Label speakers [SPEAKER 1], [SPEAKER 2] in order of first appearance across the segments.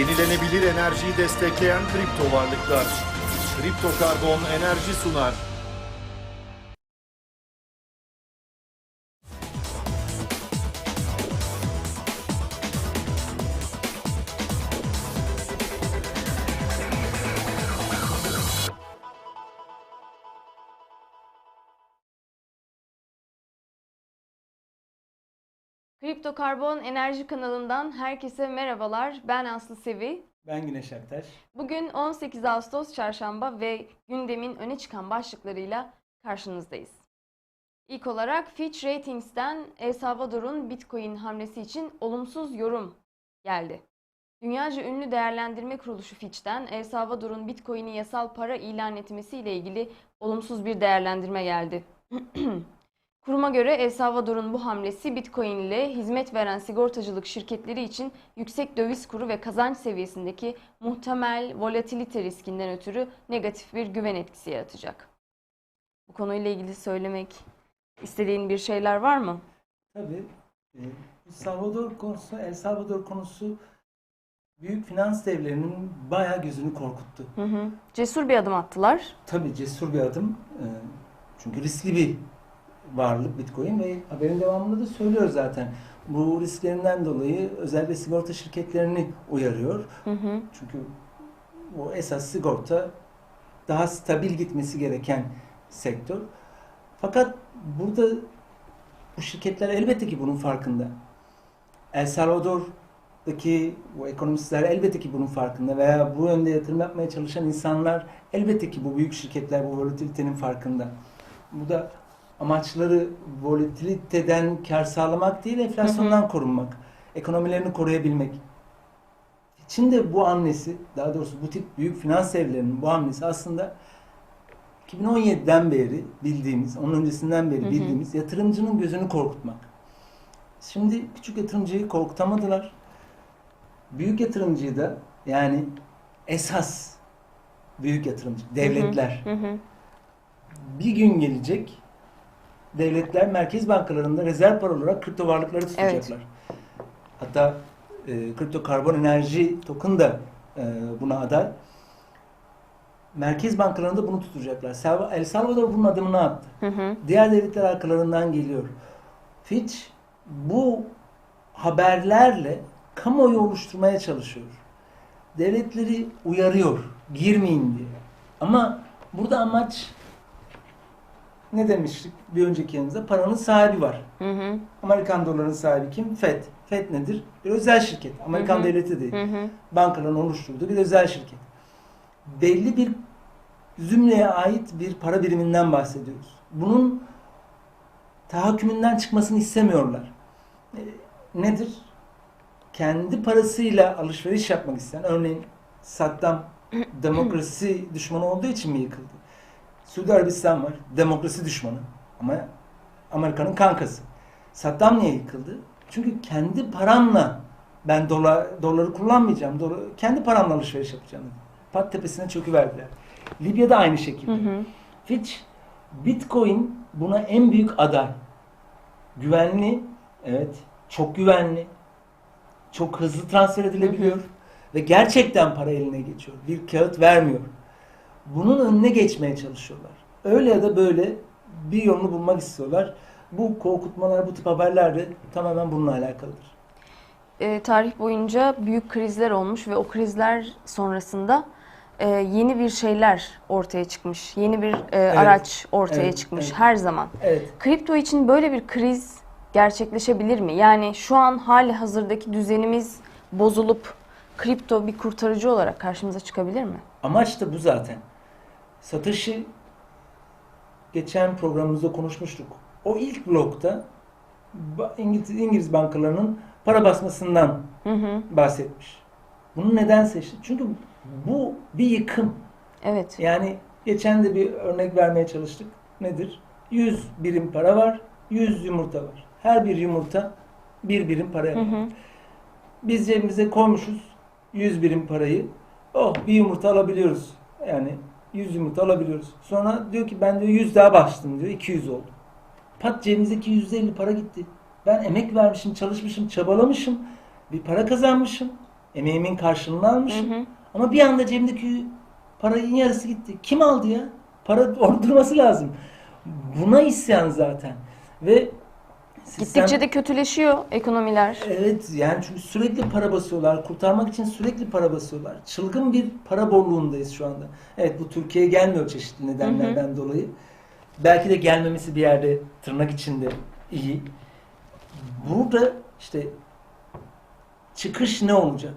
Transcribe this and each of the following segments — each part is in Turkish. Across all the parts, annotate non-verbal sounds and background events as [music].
[SPEAKER 1] Yenilenebilir enerjiyi destekleyen kripto varlıklar. Kripto Karbon enerji sunar.
[SPEAKER 2] Kripto Karbon Enerji kanalından herkese merhabalar. Ben Aslı Sevi.
[SPEAKER 3] Ben Güneş Aktaş.
[SPEAKER 2] Bugün 18 Ağustos Çarşamba ve gündemin öne çıkan başlıklarıyla karşınızdayız. İlk olarak Fitch Ratings'ten El Salvador'un Bitcoin hamlesi için olumsuz yorum geldi. Dünyaca ünlü değerlendirme kuruluşu Fitch'ten El Salvador'un Bitcoin'i yasal para ilan etmesiyle ilgili olumsuz bir değerlendirme geldi. [clears throat] Kuruma göre El Salvador'un bu hamlesi Bitcoin ile hizmet veren sigortacılık şirketleri için yüksek döviz kuru ve kazanç seviyesindeki muhtemel volatilite riskinden ötürü negatif bir güven etkisi yaratacak. Bu konuyla ilgili söylemek istediğin bir şeyler var mı?
[SPEAKER 3] Tabii. e, bu Salvador konusu, El Salvador konusu büyük finans devlerinin bayağı gözünü korkuttu.
[SPEAKER 2] Hı hı. Cesur bir adım attılar.
[SPEAKER 3] Tabii cesur bir adım. E, çünkü riskli bir varlık Bitcoin ve haberin devamında da söylüyor zaten. Bu risklerinden dolayı özellikle sigorta şirketlerini uyarıyor.
[SPEAKER 2] Hı hı.
[SPEAKER 3] Çünkü o esas sigorta daha stabil gitmesi gereken sektör. Fakat burada bu şirketler elbette ki bunun farkında. El Salvador'daki bu ekonomistler elbette ki bunun farkında veya bu yönde yatırım yapmaya çalışan insanlar elbette ki bu büyük şirketler bu volatilitenin farkında. Bu da amaçları volatiliteden kar sağlamak değil, enflasyondan korunmak, ekonomilerini koruyabilmek. Çin de bu hamlesi, daha doğrusu bu tip büyük finans evlerinin bu hamlesi aslında 2017'den beri bildiğimiz, onun öncesinden beri
[SPEAKER 2] Hı hı.
[SPEAKER 3] bildiğimiz yatırımcının gözünü korkutmak. Şimdi küçük yatırımcıyı korkutamadılar. Büyük yatırımcıyı da yani esas büyük yatırımcı, devletler
[SPEAKER 2] Hı hı.
[SPEAKER 3] bir gün gelecek devletler merkez bankalarında rezerv para olarak kripto varlıkları tutacaklar. Hatta e, kripto karbon enerji token da e, buna aday. Merkez bankalarında bunu tutacaklar. El Salvador bunun adımını attı.
[SPEAKER 2] Hı hı.
[SPEAKER 3] Diğer devletler arkalarından geliyor. Fitch bu haberlerle kamuoyu oluşturmaya çalışıyor. Devletleri uyarıyor. Girmeyin diye. Ama burada amaç ne demiştik bir önceki yanımızda? Paranın sahibi var.
[SPEAKER 2] Hı hı.
[SPEAKER 3] Amerikan doların sahibi kim? FED. FED nedir? Bir özel şirket. Amerikan
[SPEAKER 2] Hı hı.
[SPEAKER 3] devleti değil.
[SPEAKER 2] Hı hı.
[SPEAKER 3] Bankaların oluşturduğu bir özel şirket. Belli bir zümreye ait bir para biriminden bahsediyoruz. Bunun tahakkümünden çıkmasını istemiyorlar. E, nedir? Kendi parasıyla alışveriş yapmak isteyen, örneğin Saddam [clears throat] demokrasi düşmanı olduğu için mi yıkıldı? Suudi Arabistan var, demokrasi düşmanı ama Amerika'nın kankası. Saddam niye yıkıldı? Çünkü kendi paramla ben dolar, doları kullanmayacağım. Dolar, kendi paramla alışveriş yapacağım. Pat tepesine çöküverdiler. Libya'da aynı şekilde.
[SPEAKER 2] Hı hı.
[SPEAKER 3] Fitch, Bitcoin buna en büyük aday. Güvenli, evet, çok güvenli, çok hızlı transfer edilebiliyor ve gerçekten para eline geçiyor. Bir kağıt vermiyor. Bunun önüne geçmeye çalışıyorlar. Öyle ya da böyle bir yolunu bulmak istiyorlar. Bu korkutmalar, bu tip haberler de tamamen bununla alakalıdır.
[SPEAKER 2] e, tarih boyunca büyük krizler olmuş ve o krizler sonrasında e, yeni bir şeyler ortaya çıkmış. Yeni bir e, araç ortaya
[SPEAKER 3] Evet,
[SPEAKER 2] çıkmış
[SPEAKER 3] evet.
[SPEAKER 2] her zaman.
[SPEAKER 3] Evet.
[SPEAKER 2] Kripto için böyle bir kriz gerçekleşebilir mi? Yani şu an hali hazırdaki düzenimiz bozulup kripto bir kurtarıcı olarak karşımıza çıkabilir mi?
[SPEAKER 3] Amaç da bu zaten. Satoshi geçen programımızda konuşmuştuk. O ilk blokta İngiliz, İngiliz bankalarının para basmasından
[SPEAKER 2] Hı hı.
[SPEAKER 3] bahsetmiş. Bunu neden seçti? Çünkü bu bir yıkım.
[SPEAKER 2] Evet.
[SPEAKER 3] Yani geçen de bir örnek vermeye çalıştık. Nedir? 100 birim para var, 100 yumurta var. Her bir yumurta bir birim para
[SPEAKER 2] Hı
[SPEAKER 3] yapar.
[SPEAKER 2] hı.
[SPEAKER 3] Biz cebimize koymuşuz 100 birim parayı. Oh bir yumurta alabiliyoruz. Yani 100 yumurta alabiliyoruz. Sonra diyor ki ben diyor 100 daha bastım diyor 200 oldu. Pat cebimizdeki 150 para gitti. Ben emek vermişim, çalışmışım, çabalamışım. Bir para kazanmışım. Emeğimin karşılığını almışım.
[SPEAKER 2] Hı hı.
[SPEAKER 3] Ama bir anda cebimdeki paranın yarısı gitti. Kim aldı ya? Para [laughs] orada durması lazım. Buna isyan zaten. Ve sistem-
[SPEAKER 2] Gittikçe de kötüleşiyor ekonomiler.
[SPEAKER 3] Evet yani çünkü sürekli para basıyorlar. Kurtarmak için sürekli para basıyorlar. Çılgın bir para bolluğundayız şu anda. Evet bu Türkiye'ye gelmiyor çeşitli nedenlerden dolayı. Belki de gelmemesi bir yerde tırnak içinde iyi. Burada işte çıkış ne olacak?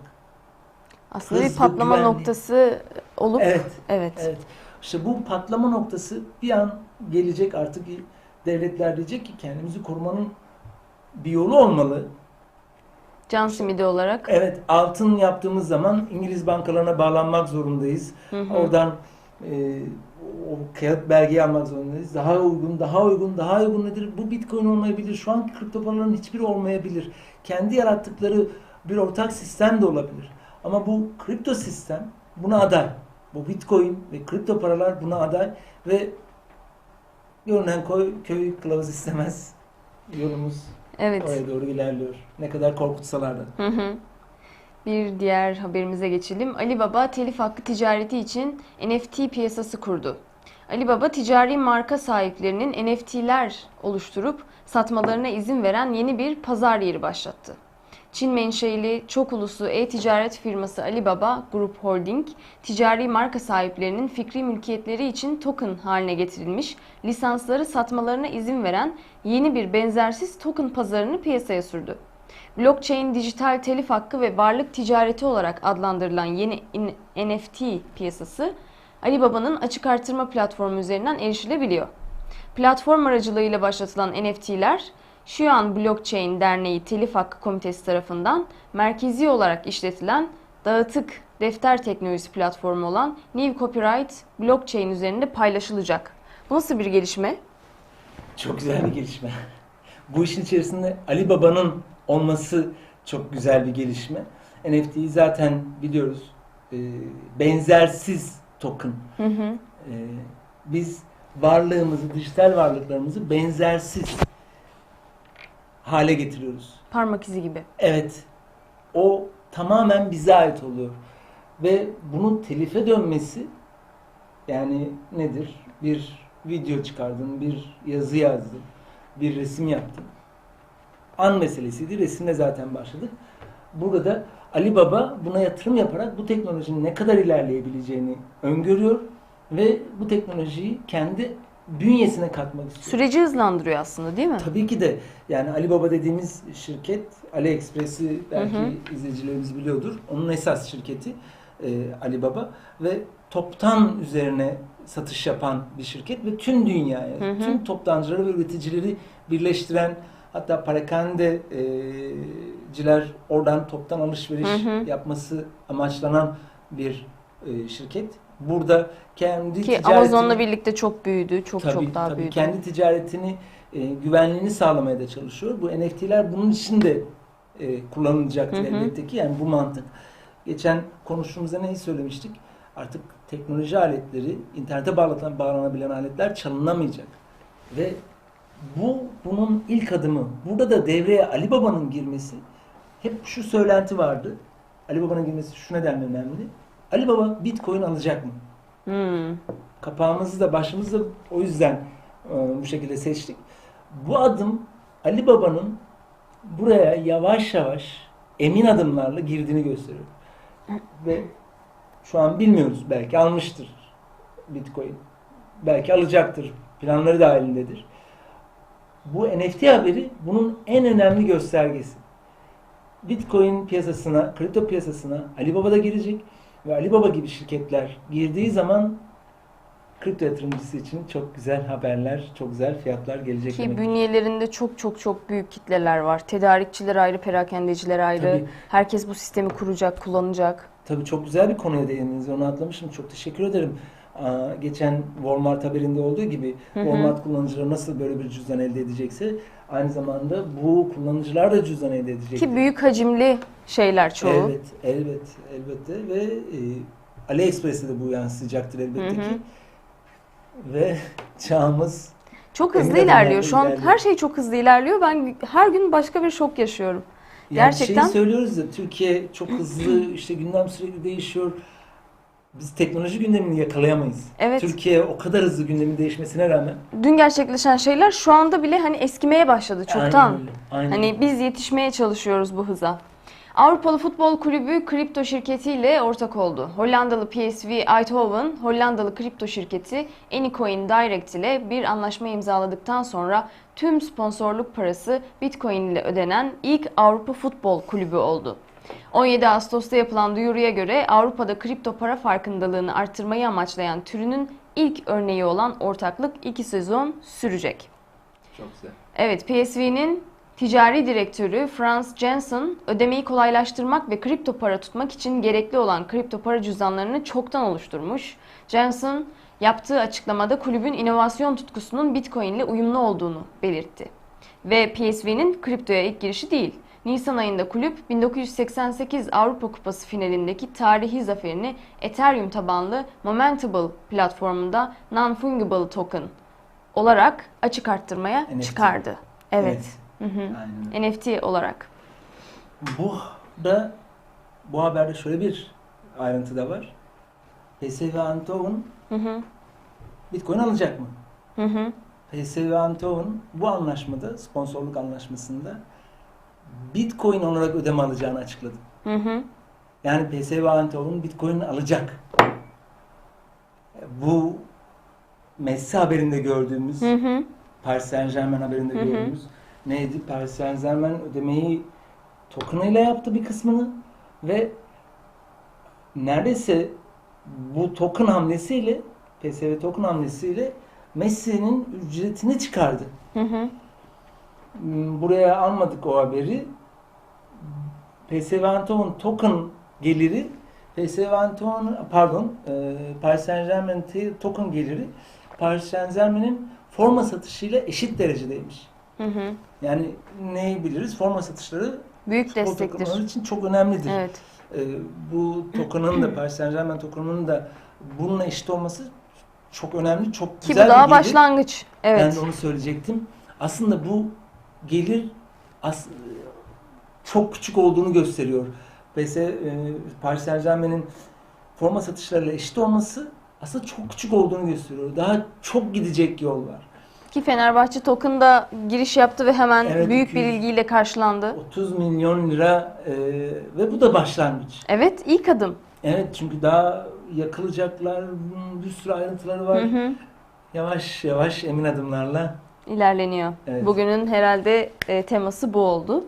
[SPEAKER 2] Aslında bir
[SPEAKER 3] Hızlı,
[SPEAKER 2] patlama
[SPEAKER 3] güvenli.
[SPEAKER 2] noktası olup
[SPEAKER 3] Evet.
[SPEAKER 2] evet.
[SPEAKER 3] Evet. İşte bu patlama noktası bir an gelecek artık devletler diyecek ki kendimizi korumanın bir yolu olmalı.
[SPEAKER 2] Can simidi olarak.
[SPEAKER 3] Evet, altın yaptığımız zaman İngiliz bankalarına bağlanmak zorundayız.
[SPEAKER 2] Hı hı.
[SPEAKER 3] Oradan e, o kağıt belgeyi almak zorundayız. Daha uygun, daha uygun, daha uygun nedir? Bu Bitcoin olmayabilir. Şu anki kripto paraların hiçbiri olmayabilir. Kendi yarattıkları bir ortak sistem de olabilir. Ama bu kripto sistem buna aday. Bu Bitcoin ve kripto paralar buna aday ve görünen koy, köy kılavuz istemez. Yolumuz
[SPEAKER 2] Evet.
[SPEAKER 3] oraya doğru ilerliyor. Ne kadar korkutsalar da.
[SPEAKER 2] Hı hı. Bir diğer haberimize geçelim. Alibaba telif hakkı ticareti için NFT piyasası kurdu. Alibaba ticari marka sahiplerinin NFT'ler oluşturup satmalarına izin veren yeni bir pazar yeri başlattı. Çin menşeli çok uluslu e-ticaret firması Alibaba Group Holding, ticari marka sahiplerinin fikri mülkiyetleri için token haline getirilmiş lisansları satmalarına izin veren yeni bir benzersiz token pazarını piyasaya sürdü. Blockchain, dijital telif hakkı ve varlık ticareti olarak adlandırılan yeni NFT piyasası, Alibaba'nın açık artırma platformu üzerinden erişilebiliyor. Platform aracılığıyla başlatılan NFT'ler, Xuan Blockchain Derneği Telif Hakkı Komitesi tarafından merkezi olarak işletilen dağıtık defter teknolojisi platformu olan New Copyright Blockchain üzerinde paylaşılacak. Bu nasıl bir gelişme?
[SPEAKER 3] Çok güzel bir gelişme. Bu işin içerisinde Ali Baba'nın olması çok güzel bir gelişme. NFT'yi zaten biliyoruz. Ee, benzersiz token.
[SPEAKER 2] Hı hı.
[SPEAKER 3] Ee, biz varlığımızı, dijital varlıklarımızı benzersiz hale getiriyoruz.
[SPEAKER 2] Parmak izi gibi.
[SPEAKER 3] Evet. O tamamen bize ait oluyor. Ve bunun telife dönmesi yani nedir? Bir video çıkardın, bir yazı yazdın, bir resim yaptın. An meselesiydi. Resimle zaten başladık. Burada da Ali Baba buna yatırım yaparak bu teknolojinin ne kadar ilerleyebileceğini öngörüyor ve bu teknolojiyi kendi bünyesine katmak istiyor.
[SPEAKER 2] Süreci hızlandırıyor aslında değil mi?
[SPEAKER 3] Tabii ki de yani Ali Baba dediğimiz şirket AliExpress'i belki
[SPEAKER 2] Hı hı.
[SPEAKER 3] izleyicilerimiz biliyordur. Onun esas şirketi e, Ali Baba ve toptan üzerine satış yapan bir şirket ve tüm dünyaya,
[SPEAKER 2] Hı hı.
[SPEAKER 3] tüm toptancıları ve üreticileri birleştiren hatta parakendeciler oradan toptan alışveriş
[SPEAKER 2] Hı hı.
[SPEAKER 3] yapması amaçlanan bir e, şirket. Burada kendi
[SPEAKER 2] Ki
[SPEAKER 3] ticaretini-
[SPEAKER 2] Amazon'la birlikte çok büyüdü. Çok
[SPEAKER 3] tabii,
[SPEAKER 2] çok daha
[SPEAKER 3] tabii.
[SPEAKER 2] büyüdü.
[SPEAKER 3] Kendi ticaretini, e, güvenliğini sağlamaya da çalışıyor. Bu NFT'ler bunun için de e, kullanılacaktır
[SPEAKER 2] Hı hı.
[SPEAKER 3] elbette ki. Yani bu mantık. Geçen konuştuğumuzda neyi söylemiştik? Artık teknoloji aletleri, internete bağlatan, bağlanabilen aletler çalınamayacak. Ve bu bunun ilk adımı. Burada da devreye Ali Baba'nın girmesi hep şu söylenti vardı. Ali Baba'nın girmesi şu nedenle önemli. Ali Baba Bitcoin alacak mı?
[SPEAKER 2] Hmm.
[SPEAKER 3] Kapağımızı da başımızı da o yüzden e, bu şekilde seçtik. Bu adım Ali Baba'nın buraya yavaş yavaş emin adımlarla girdiğini gösteriyor. Ve şu an bilmiyoruz. Belki almıştır Bitcoin. Belki alacaktır. Planları dahilindedir. Bu NFT haberi bunun en önemli göstergesi. Bitcoin piyasasına, kripto piyasasına Ali Baba da girecek ve Ali Baba gibi şirketler girdiği zaman kripto yatırımcısı için çok güzel haberler, çok güzel fiyatlar gelecek.
[SPEAKER 2] Ki
[SPEAKER 3] demek.
[SPEAKER 2] bünyelerinde çok çok çok büyük kitleler var. Tedarikçiler ayrı, perakendeciler ayrı.
[SPEAKER 3] Tabii.
[SPEAKER 2] Herkes bu sistemi kuracak, kullanacak.
[SPEAKER 3] Tabii çok güzel bir konuya değindiniz. Onu atlamışım. Çok teşekkür ederim. Geçen Walmart haberinde olduğu gibi
[SPEAKER 2] Hı hı.
[SPEAKER 3] Walmart kullanıcıları nasıl böyle bir cüzdan elde edecekse aynı zamanda bu kullanıcılar da cüzdan elde edecek.
[SPEAKER 2] Ki büyük hacimli şeyler çoğu.
[SPEAKER 3] Evet, elbet, elbette ve e, AliExpress'te de bu yansıyacaktır elbette
[SPEAKER 2] Hı hı.
[SPEAKER 3] ki. Ve çağımız
[SPEAKER 2] Çok hızlı ilerliyor. Şu an
[SPEAKER 3] ilerliyor.
[SPEAKER 2] her şey çok hızlı ilerliyor. Ben her gün başka bir şok yaşıyorum.
[SPEAKER 3] Yani
[SPEAKER 2] Gerçekten-
[SPEAKER 3] şeyi söylüyoruz ya Türkiye çok [clears throat] hızlı işte gündem sürekli değişiyor. Biz teknoloji gündemini yakalayamayız.
[SPEAKER 2] Evet.
[SPEAKER 3] Türkiye o kadar hızlı gündemin değişmesine rağmen.
[SPEAKER 2] Dün gerçekleşen şeyler şu anda bile hani eskimeye başladı çoktan.
[SPEAKER 3] Aynen öyle, aynen
[SPEAKER 2] Hani
[SPEAKER 3] öyle.
[SPEAKER 2] biz yetişmeye çalışıyoruz bu hıza. Avrupalı Futbol Kulübü kripto şirketiyle ortak oldu. Hollandalı PSV Eindhoven, Hollandalı kripto şirketi Anycoin Direct ile bir anlaşma imzaladıktan sonra tüm sponsorluk parası Bitcoin ile ödenen ilk Avrupa Futbol Kulübü oldu. 17 Ağustos'ta yapılan duyuruya göre Avrupa'da kripto para farkındalığını arttırmayı amaçlayan türünün ilk örneği olan ortaklık 2 sezon sürecek.
[SPEAKER 3] Çok güzel.
[SPEAKER 2] Evet, PSV'nin ticari direktörü Franz Jensen ödemeyi kolaylaştırmak ve kripto para tutmak için gerekli olan kripto para cüzdanlarını çoktan oluşturmuş. Jensen yaptığı açıklamada kulübün inovasyon tutkusunun Bitcoin ile uyumlu olduğunu belirtti. Ve PSV'nin kriptoya ilk girişi değil. Nisan ayında kulüp 1988 Avrupa Kupası finalindeki tarihi zaferini Ethereum tabanlı Momentable platformunda Non-Fungible Token olarak açık arttırmaya
[SPEAKER 3] NFT.
[SPEAKER 2] çıkardı. Evet. Hı hı.
[SPEAKER 3] Aynen öyle.
[SPEAKER 2] NFT olarak.
[SPEAKER 3] Bu da bu haberde şöyle bir ayrıntı da var. PSV
[SPEAKER 2] Hı hı.
[SPEAKER 3] Bitcoin alacak mı?
[SPEAKER 2] Hı hı.
[SPEAKER 3] PSV Eindhoven bu anlaşmada, sponsorluk anlaşmasında Bitcoin olarak ödeme alacağını açıkladı.
[SPEAKER 2] Hı hı.
[SPEAKER 3] Yani PSV Eindhoven Bitcoin alacak. Bu Messi haberinde gördüğümüz,
[SPEAKER 2] Hı hı.
[SPEAKER 3] Paris Saint Germain haberinde
[SPEAKER 2] Hı hı.
[SPEAKER 3] gördüğümüz neydi? Paris Saint Germain ödemeyi tokenıyla yaptı bir kısmını ve neredeyse bu token hamlesiyle PSV token hamlesiyle Messi'nin ücretini çıkardı.
[SPEAKER 2] Hı hı.
[SPEAKER 3] Hmm, Buraya almadık o haberi. PSV Eindhoven token geliri PSV Eindhoven pardon e, Paris Saint Germain token geliri Paris Saint Germain'in forma satışıyla eşit derecedeymiş.
[SPEAKER 2] Hı hı.
[SPEAKER 3] Yani neyi biliriz? Forma satışları
[SPEAKER 2] Büyük destektir.
[SPEAKER 3] takımları için çok önemlidir.
[SPEAKER 2] Evet.
[SPEAKER 3] E, bu token'ın da Paris Saint Germain token'ının da bununla eşit olması çok önemli, çok
[SPEAKER 2] Ki
[SPEAKER 3] güzel
[SPEAKER 2] bu daha
[SPEAKER 3] bir
[SPEAKER 2] başlangıç. Evet.
[SPEAKER 3] Ben de onu söyleyecektim. Aslında bu gelir as- çok küçük olduğunu gösteriyor. PS, e, Paris Saint Germain'in forma satışlarıyla eşit olması aslında çok küçük olduğunu gösteriyor. Daha çok gidecek yol var.
[SPEAKER 2] Ki Fenerbahçe Token'da giriş yaptı ve hemen
[SPEAKER 3] Evet,
[SPEAKER 2] büyük bir
[SPEAKER 3] 200.
[SPEAKER 2] ilgiyle karşılandı.
[SPEAKER 3] 30 milyon lira e, ve bu da başlangıç.
[SPEAKER 2] Evet, ilk adım.
[SPEAKER 3] Evet çünkü daha yakılacaklar, bir sürü ayrıntıları var.
[SPEAKER 2] Hı hı.
[SPEAKER 3] Yavaş yavaş emin adımlarla
[SPEAKER 2] ilerleniyor.
[SPEAKER 3] Evet.
[SPEAKER 2] Bugünün herhalde e, teması bu oldu.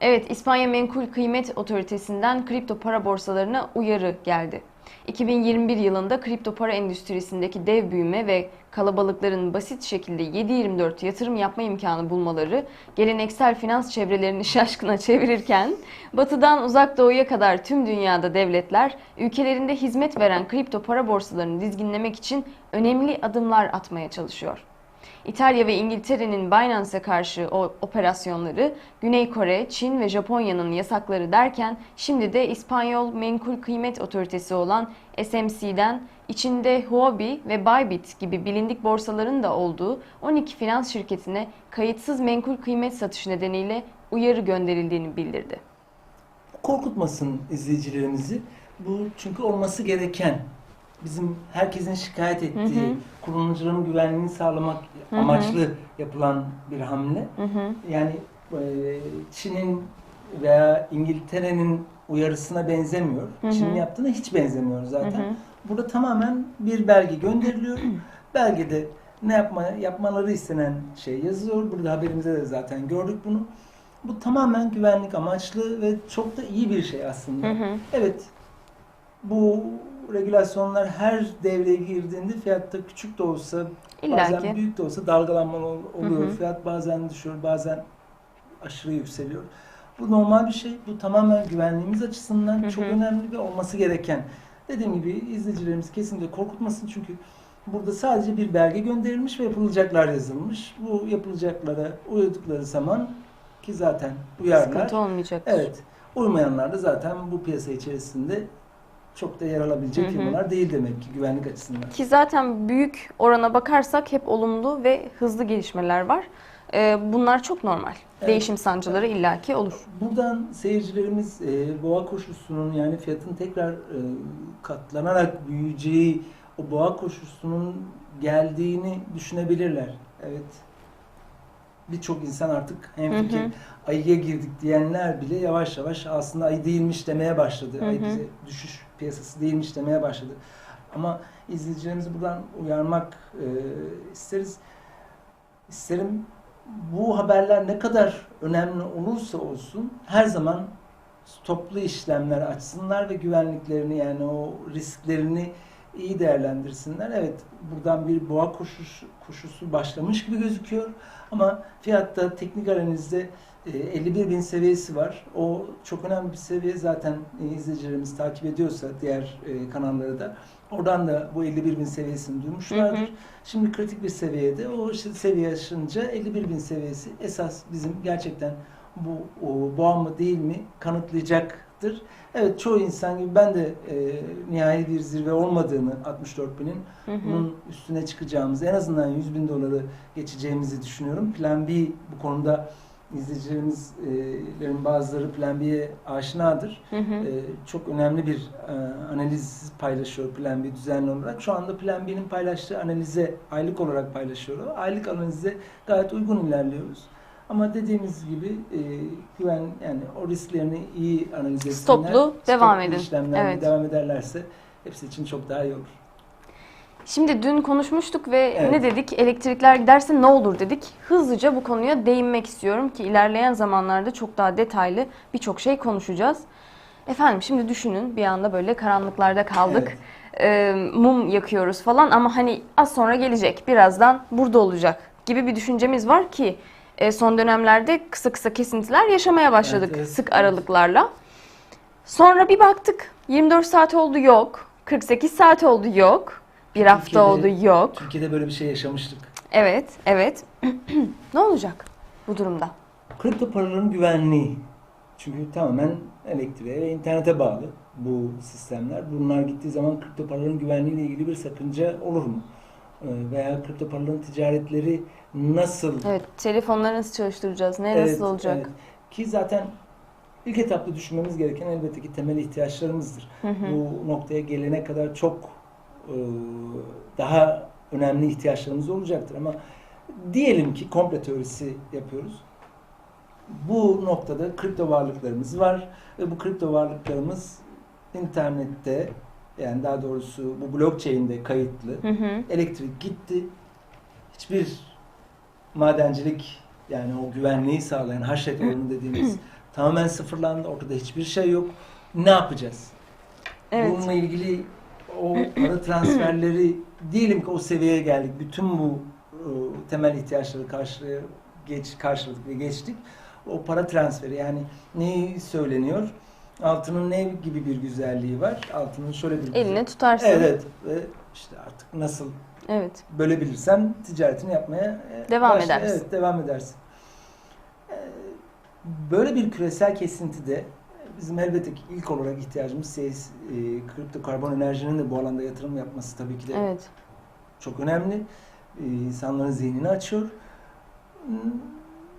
[SPEAKER 2] Evet, İspanya Menkul Kıymet Otoritesi'nden kripto para borsalarına uyarı geldi. 2021 yılında kripto para endüstrisindeki dev büyüme ve kalabalıkların basit şekilde 7/24 yatırım yapma imkanı bulmaları geleneksel finans çevrelerini [laughs] şaşkına çevirirken batıdan uzak doğuya kadar tüm dünyada devletler ülkelerinde hizmet veren kripto para borsalarını dizginlemek için önemli adımlar atmaya çalışıyor. İtalya ve İngiltere'nin Binance'e karşı o operasyonları, Güney Kore, Çin ve Japonya'nın yasakları derken şimdi de İspanyol Menkul Kıymet Otoritesi olan SMC'den içinde Huobi ve Bybit gibi bilindik borsaların da olduğu 12 finans şirketine kayıtsız menkul kıymet satışı nedeniyle uyarı gönderildiğini bildirdi.
[SPEAKER 3] korkutmasın izleyicilerimizi. Bu çünkü olması gereken bizim herkesin şikayet ettiği
[SPEAKER 2] Hı hı.
[SPEAKER 3] kullanıcıların güvenliğini sağlamak
[SPEAKER 2] Hı hı.
[SPEAKER 3] amaçlı yapılan bir hamle.
[SPEAKER 2] Hı hı.
[SPEAKER 3] Yani e, Çin'in veya İngiltere'nin uyarısına benzemiyor. Çin'in yaptığına hiç benzemiyor zaten.
[SPEAKER 2] Hı hı.
[SPEAKER 3] Burada tamamen bir belge gönderiliyor. Belgede ne yapma, yapmaları istenen şey yazılıyor. Burada haberimizde de zaten gördük bunu. Bu tamamen güvenlik amaçlı ve çok da iyi bir şey aslında.
[SPEAKER 2] Hı hı.
[SPEAKER 3] Evet, bu regülasyonlar her devreye girdiğinde fiyatta küçük de olsa,
[SPEAKER 2] İlla
[SPEAKER 3] bazen
[SPEAKER 2] ki.
[SPEAKER 3] büyük de olsa dalgalanma ol- oluyor.
[SPEAKER 2] Hı hı.
[SPEAKER 3] Fiyat bazen düşüyor, bazen aşırı yükseliyor. Bu normal bir şey. Bu tamamen güvenliğimiz açısından
[SPEAKER 2] Hı
[SPEAKER 3] çok
[SPEAKER 2] hı.
[SPEAKER 3] önemli ve olması gereken. Dediğim gibi izleyicilerimiz kesinlikle korkutmasın çünkü burada sadece bir belge gönderilmiş ve yapılacaklar yazılmış. Bu yapılacaklara uydukları zaman ki zaten uyarlar.
[SPEAKER 2] Sıkıntı olmayacak.
[SPEAKER 3] Evet. Uymayanlar da zaten bu piyasa içerisinde çok da yer alabilecek
[SPEAKER 2] Hı hı.
[SPEAKER 3] firmalar değil demek ki güvenlik açısından.
[SPEAKER 2] Ki zaten büyük orana bakarsak hep olumlu ve hızlı gelişmeler var. e, bunlar çok normal.
[SPEAKER 3] Evet.
[SPEAKER 2] Değişim sancıları illaki olur.
[SPEAKER 3] Buradan seyircilerimiz e, boğa koşusunun yani fiyatın tekrar e, katlanarak büyüyeceği o boğa koşusunun geldiğini düşünebilirler. Evet. Birçok insan artık hemfikir
[SPEAKER 2] Hı hı.
[SPEAKER 3] ayıya girdik diyenler bile yavaş yavaş aslında ayı değilmiş demeye başladı.
[SPEAKER 2] Hı
[SPEAKER 3] Ayı
[SPEAKER 2] hı.
[SPEAKER 3] bize düşüş piyasası değilmiş demeye başladı. Ama izleyicilerimizi buradan uyarmak e, isteriz. İsterim bu haberler ne kadar önemli olursa olsun her zaman toplu işlemler açsınlar ve güvenliklerini yani o risklerini iyi değerlendirsinler. Evet buradan bir boğa koşuş, koşusu başlamış gibi gözüküyor ama fiyatta teknik analizde e, 51 bin seviyesi var. O çok önemli bir seviye zaten e, izleyicilerimiz takip ediyorsa diğer e, kanalları da oradan da bu 51 bin seviyesini duymuşlardır.
[SPEAKER 2] Hı hı.
[SPEAKER 3] Şimdi kritik bir seviyede o işte seviye aşınca 51 bin seviyesi esas bizim gerçekten bu boğa mı değil mi kanıtlayacaktır. Evet çoğu insan gibi ben de e, nihai bir zirve olmadığını 64 binin
[SPEAKER 2] Hı hı.
[SPEAKER 3] bunun üstüne çıkacağımızı en azından 100 bin doları geçeceğimizi düşünüyorum. Plan B bu konuda izleyicilerimizlerin bazıları Plan B'ye aşinadır.
[SPEAKER 2] Hı hı.
[SPEAKER 3] Ee, çok önemli bir e, analiz paylaşıyor Plan B düzenli olarak. Şu anda Plan B'nin paylaştığı analize aylık olarak paylaşıyor. o. Aylık analize gayet uygun ilerliyoruz. Ama dediğimiz gibi e, güven yani o risklerini iyi analiz etsinler.
[SPEAKER 2] Stoplu devam edin.
[SPEAKER 3] işlemlerle
[SPEAKER 2] Evet.
[SPEAKER 3] devam ederlerse hepsi için çok daha iyi olur.
[SPEAKER 2] Şimdi dün konuşmuştuk ve
[SPEAKER 3] Evet.
[SPEAKER 2] ne dedik? Elektrikler giderse ne olur dedik. Hızlıca bu konuya değinmek istiyorum ki ilerleyen zamanlarda çok daha detaylı birçok şey konuşacağız. Efendim şimdi düşünün bir anda böyle karanlıklarda kaldık. Ee, mum yakıyoruz falan ama hani az sonra gelecek. Birazdan burada olacak gibi bir düşüncemiz var ki e, son dönemlerde kısa kısa kesintiler yaşamaya başladık
[SPEAKER 3] Evet, evet.
[SPEAKER 2] sık aralıklarla. Sonra bir baktık 24 saat oldu yok. 48 saat oldu yok. Bir hafta
[SPEAKER 3] Türkiye'de-
[SPEAKER 2] oldu yok.
[SPEAKER 3] Türkiye'de böyle bir şey yaşamıştık.
[SPEAKER 2] Evet, evet. [clears throat] ne olacak bu durumda?
[SPEAKER 3] Kripto paraların güvenliği. Çünkü tamamen elektriğe ve internete bağlı bu sistemler. Bunlar gittiği zaman kripto paraların güvenliğiyle ilgili bir sakınca olur mu? Ee, Veya kripto paraların ticaretleri nasıl
[SPEAKER 2] Evet, telefonları nasıl çalıştıracağız? Ne
[SPEAKER 3] Evet,
[SPEAKER 2] nasıl olacak?
[SPEAKER 3] evet. Ki zaten ilk etapta düşünmemiz gereken elbette ki temel ihtiyaçlarımızdır.
[SPEAKER 2] Hı hı.
[SPEAKER 3] Bu noktaya gelene kadar çok e, daha önemli ihtiyaçlarımız olacaktır ama diyelim ki komple teorisi yapıyoruz. Bu noktada kripto varlıklarımız var ve bu kripto varlıklarımız internette yani daha doğrusu bu blockchain'de kayıtlı.
[SPEAKER 2] Hı hı.
[SPEAKER 3] Elektrik gitti. Hiçbir madencilik yani o güvenliği sağlayan haşret oranı dediğimiz [clears throat] tamamen sıfırlandı. Ortada hiçbir şey yok. Ne yapacağız?
[SPEAKER 2] Evet.
[SPEAKER 3] Bununla ilgili o para transferleri [clears throat] diyelim ki o seviyeye geldik. Bütün bu e, temel ihtiyaçları karşılaya geç karşıladık ve geçtik. O para transferi yani ne söyleniyor? Altının ne gibi bir güzelliği var? Altının şöyle bir güzel-
[SPEAKER 2] Eline tutarsın.
[SPEAKER 3] Evet ve işte artık nasıl
[SPEAKER 2] Evet.
[SPEAKER 3] bölebilirsen ticaretini yapmaya e,
[SPEAKER 2] Devam edersin.
[SPEAKER 3] Evet, devam edersin. E, Böyle bir küresel kesintide bizim elbette ki ilk olarak ihtiyacımız şey, e, kripto karbon enerjinin de bu alanda yatırım yapması tabii ki de
[SPEAKER 2] Evet.
[SPEAKER 3] çok önemli. İnsanların zihnini açıyor.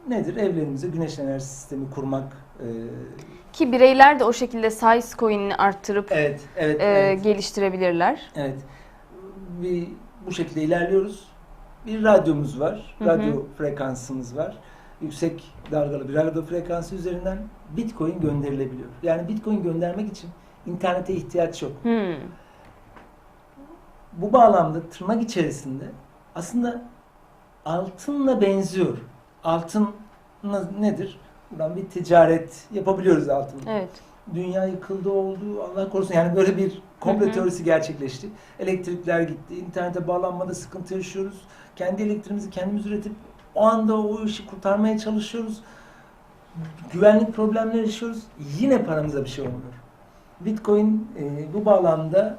[SPEAKER 3] Nedir? Evlerimize güneş enerji sistemi kurmak. E,
[SPEAKER 2] Ki bireyler de o şekilde size coin'ini arttırıp
[SPEAKER 3] evet, evet,
[SPEAKER 2] e,
[SPEAKER 3] evet.
[SPEAKER 2] geliştirebilirler.
[SPEAKER 3] Evet. Bir, bu şekilde ilerliyoruz. Bir radyomuz var.
[SPEAKER 2] Hı hı.
[SPEAKER 3] Radyo frekansımız var. Yüksek dalgalı bir radyo frekansı üzerinden Bitcoin gönderilebiliyor. Yani Bitcoin göndermek için internete ihtiyaç yok.
[SPEAKER 2] Hmm.
[SPEAKER 3] Bu bağlamda tırnak içerisinde aslında altınla benziyor. Altın nedir? Buradan bir ticaret yapabiliyoruz altınla.
[SPEAKER 2] Evet.
[SPEAKER 3] Dünya yıkıldı oldu Allah korusun yani böyle bir komple
[SPEAKER 2] Hı hı.
[SPEAKER 3] teorisi gerçekleşti. Elektrikler gitti, internete bağlanmada sıkıntı yaşıyoruz. Kendi elektriğimizi kendimiz üretip o anda o işi kurtarmaya çalışıyoruz. Güvenlik problemleri yaşıyoruz. Yine paramıza bir şey olmuyor. Bitcoin e, bu bağlamda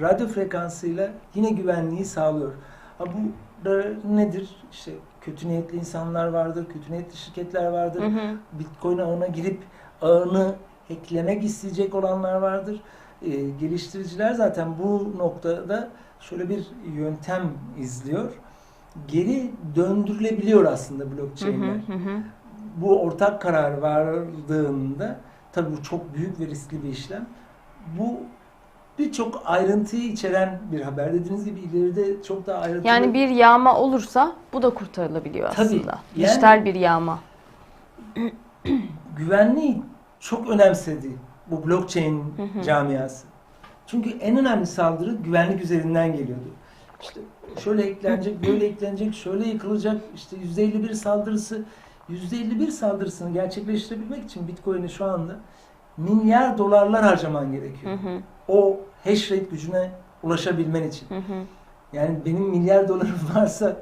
[SPEAKER 3] radyo frekansıyla yine güvenliği sağlıyor. Ha bu da nedir? İşte kötü niyetli insanlar vardır, kötü niyetli şirketler vardır.
[SPEAKER 2] Hı hı.
[SPEAKER 3] Bitcoin ağına girip ağını hacklemek isteyecek olanlar vardır. Ee, geliştiriciler zaten bu noktada şöyle bir yöntem izliyor. geri döndürülebiliyor aslında
[SPEAKER 2] Hı hı,
[SPEAKER 3] blockchain'ler.
[SPEAKER 2] hı hı.
[SPEAKER 3] Bu ortak karar vardığında tabii bu çok büyük ve riskli bir işlem. Bu birçok ayrıntıyı içeren bir haber. Dediğiniz gibi ileride çok daha ayrıntılı.
[SPEAKER 2] Yani bir yağma olursa bu da kurtarılabiliyor
[SPEAKER 3] Tabii,
[SPEAKER 2] aslında.
[SPEAKER 3] yani-
[SPEAKER 2] Dijital bir yağma. [clears throat]
[SPEAKER 3] güvenliği çok önemsedi bu blockchain
[SPEAKER 2] Hı hı.
[SPEAKER 3] camiası. Çünkü en önemli saldırı güvenlik üzerinden geliyordu. İşte şöyle eklenecek, [clears throat] böyle eklenecek, şöyle yıkılacak. İşte %51 saldırısı, %51 saldırısını gerçekleştirebilmek için Bitcoin'e şu anda milyar dolarlar harcaman
[SPEAKER 2] Hı
[SPEAKER 3] gerekiyor.
[SPEAKER 2] hı,
[SPEAKER 3] O hash rate gücüne ulaşabilmen için.
[SPEAKER 2] hı hı.
[SPEAKER 3] Yani benim milyar dolarım [laughs] varsa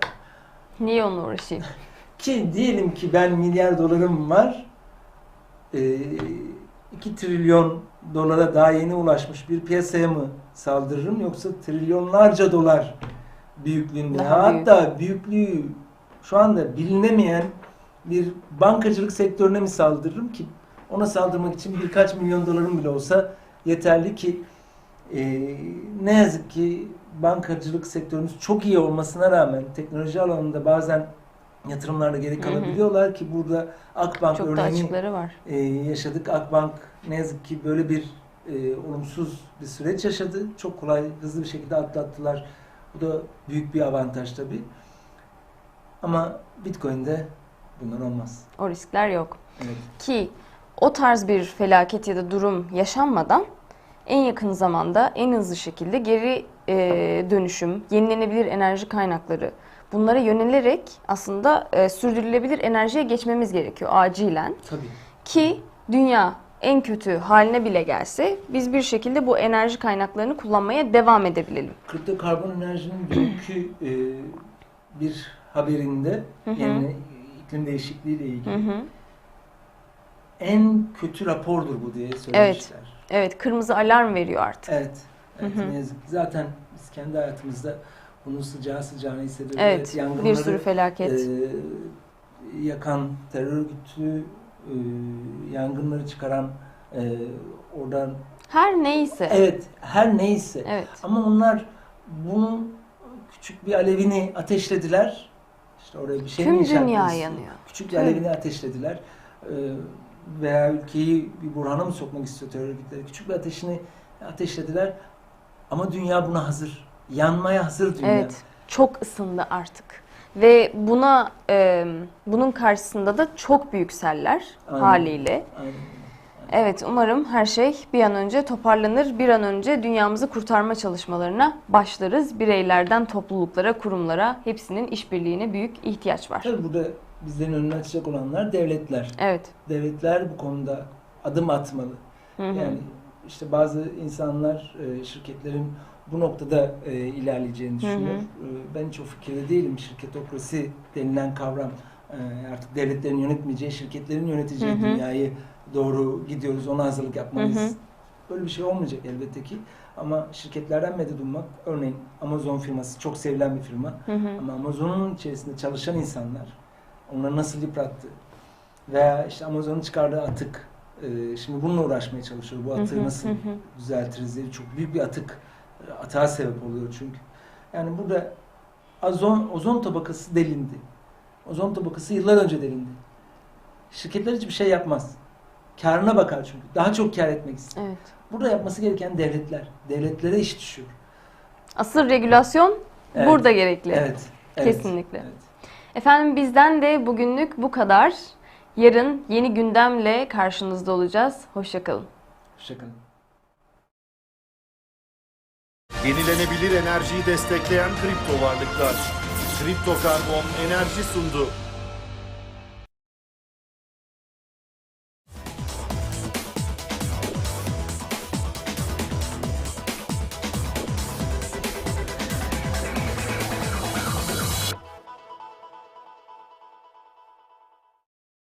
[SPEAKER 2] Niye onunla uğraşayım?
[SPEAKER 3] Ki diyelim ki ben milyar dolarım var. 2 trilyon dolara daha yeni ulaşmış bir piyasaya mı saldırırım yoksa trilyonlarca dolar büyüklüğünde
[SPEAKER 2] Daha büyük.
[SPEAKER 3] hatta büyüklüğü şu anda bilinemeyen bir bankacılık sektörüne mi saldırırım ki ona saldırmak için birkaç milyon dolarım bile olsa yeterli ki e, ne yazık ki bankacılık sektörümüz çok iyi olmasına rağmen teknoloji alanında bazen yatırımlarda geri
[SPEAKER 2] Hı hı.
[SPEAKER 3] kalabiliyorlar ki burada Akbank
[SPEAKER 2] Çok
[SPEAKER 3] örneğini
[SPEAKER 2] var.
[SPEAKER 3] e, yaşadık. Akbank ne yazık ki böyle bir e, olumsuz bir süreç yaşadı. Çok kolay, hızlı bir şekilde atlattılar. Bu da büyük bir avantaj tabii. Ama Bitcoin'de bunlar olmaz.
[SPEAKER 2] O riskler yok.
[SPEAKER 3] Evet.
[SPEAKER 2] Ki o tarz bir felaket ya da durum yaşanmadan en yakın zamanda en hızlı şekilde geri e, dönüşüm, yenilenebilir enerji kaynakları bunlara yönelerek aslında e, sürdürülebilir enerjiye geçmemiz gerekiyor acilen.
[SPEAKER 3] Tabii.
[SPEAKER 2] Ki dünya en kötü haline bile gelse biz bir şekilde bu enerji kaynaklarını kullanmaya devam edebilelim.
[SPEAKER 3] Kripto karbon enerjinin dünkü e, bir haberinde
[SPEAKER 2] Hı hı.
[SPEAKER 3] yani iklim değişikliği ile
[SPEAKER 2] Hı
[SPEAKER 3] ilgili
[SPEAKER 2] hı.
[SPEAKER 3] En kötü rapordur bu diye söylemişler.
[SPEAKER 2] Evet, kırmızı alarm veriyor artık.
[SPEAKER 3] Evet. evet
[SPEAKER 2] Hı hı.
[SPEAKER 3] ne yazık ki zaten biz kendi hayatımızda bunun sıcağı sıcağını hissediyoruz.
[SPEAKER 2] Evet,
[SPEAKER 3] yangınları,
[SPEAKER 2] bir sürü felaket.
[SPEAKER 3] e, yakan terör örgütü, e, yangınları çıkaran e, oradan
[SPEAKER 2] Her neyse.
[SPEAKER 3] evet her neyse
[SPEAKER 2] Evet.
[SPEAKER 3] ama onlar bunun küçük bir alevini ateşlediler. İşte oraya bir şey
[SPEAKER 2] Tüm dünya yanıyor.
[SPEAKER 3] Küçük bir
[SPEAKER 2] Tüm.
[SPEAKER 3] alevini ateşlediler. Ee, veya ülkeyi bir burhana mı sokmak istiyor terör örgütleri? Küçük bir ateşini ateşlediler. Ama dünya buna hazır. Yanmaya hazır dünya.
[SPEAKER 2] Evet. Çok ısındı artık. Ve buna e, bunun karşısında da çok büyük seller
[SPEAKER 3] Aynen.
[SPEAKER 2] haliyle.
[SPEAKER 3] Aynen.
[SPEAKER 2] Evet umarım her şey bir an önce toparlanır. Bir an önce dünyamızı kurtarma çalışmalarına başlarız. Bireylerden topluluklara, kurumlara hepsinin işbirliğine büyük ihtiyaç var.
[SPEAKER 3] Tabii burada bizlerin önünü açacak olanlar devletler.
[SPEAKER 2] Evet.
[SPEAKER 3] Devletler bu konuda adım atmalı.
[SPEAKER 2] Hı hı.
[SPEAKER 3] Yani işte bazı insanlar, e, şirketlerin bu noktada e, ilerleyeceğini düşünüyor.
[SPEAKER 2] hı.
[SPEAKER 3] E, Ben hiç o fikirde değilim. Şirketokrasi denilen kavram e, artık devletlerin yönetmeyeceği, şirketlerin yöneteceği
[SPEAKER 2] Hı hı.
[SPEAKER 3] dünyayı doğru gidiyoruz. Ona hazırlık yapmalıyız.
[SPEAKER 2] Hı hı.
[SPEAKER 3] Böyle bir şey olmayacak elbette ki. Ama şirketlerden medet ummak, örneğin Amazon firması çok sevilen bir firma.
[SPEAKER 2] Hı hı.
[SPEAKER 3] Ama Amazon'un içerisinde çalışan insanlar onları nasıl yıprattı veya işte Amazon'un çıkardığı atık e, şimdi bununla uğraşmaya çalışıyor. Bu atığı nasıl düzeltiriz diye çok büyük bir atık e, atağa sebep oluyor çünkü. Yani burada ozon, ozon tabakası delindi. Ozon tabakası yıllar önce delindi. Şirketler hiçbir şey yapmaz. Karına bakar çünkü. Daha çok kar etmek ister.
[SPEAKER 2] Evet.
[SPEAKER 3] Burada yapması gereken devletler. Devletlere iş düşüyor.
[SPEAKER 2] Asıl regülasyon
[SPEAKER 3] Evet.
[SPEAKER 2] burada gerekli.
[SPEAKER 3] Evet. evet,
[SPEAKER 2] Kesinlikle.
[SPEAKER 3] evet.
[SPEAKER 2] Efendim bizden de bugünlük bu kadar. Yarın yeni gündemle karşınızda olacağız. Hoşçakalın.
[SPEAKER 3] Hoşçakalın.
[SPEAKER 1] Yenilenebilir enerjiyi destekleyen kripto varlıklar. Kripto Karbon enerji sundu.